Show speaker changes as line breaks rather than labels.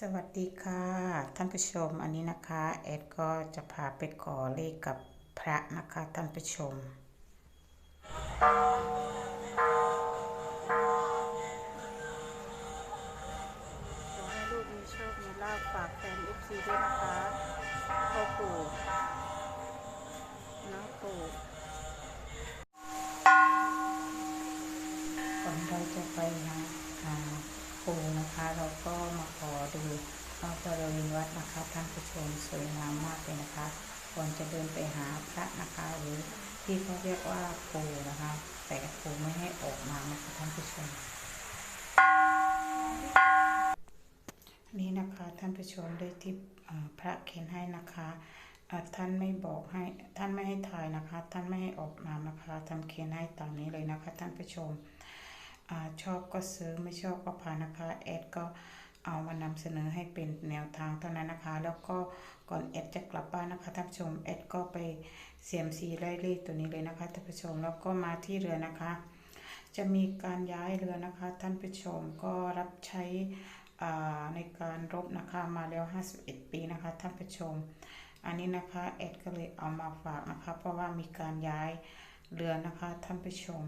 สวัสดีค่ะ ท่านผู้ชมอันนี้นะคะแอดก็จะพาไปขอเลขกับพระนะคะท่านผู้ชม
ขอให้ลูกมีโชค มีลาภฝากแฟนเอฟซีด้วยนะคะพ่อปู่น้าปู่
ก่อนเราจะไปหา หาปูนะคะ เราก็มาขอดูรอบริเวณวัดนะคะท่านผู้ชมสวยงามมากเลยนะคะก่อนจะเดินไปหาพระนะคะหรือที่เขาเรียกว่าปูนะคะ แต่ปูไม่ให้ออกมานะคะท่านผู้ชมนี่นะคะท่านผู้ชมได้ที่พระเขียนให้นะคะท่านไม่บอกให้ท่านไม่ให้ถ่ายนะคะ ท่านไม่ให้ออกนามนะคะท่านเขียนให้ตามนี้เลยนะคะ ท่านผู้ชม ชอบก็ซื้อไม่ชอบก็ผ่านนะคะแอดก็เอามานำเสนอให้เป็นแนวทางเท่านั้นนะคะ แล้วก็ก่อนแอดจะกลับบ้านนะคะท่านผู้ชมแอดก็ไปเสียมซีไล่เลขตัวนี้เลยนะคะท่านผู้ชมแล้วก็มาที่เรือนะคะ จะมีการย้ายเรือนะคะ ท่านผู้ชมก็รับใช้ในการรบนะคะมาแล้ว 51 ปีนะคะ ท่านผู้ชม อันนี้นะคะแอดก็เลยเอามาฝากนะคะ เพราะว่ามีการย้ายเรือนะคะท่านผู้ชม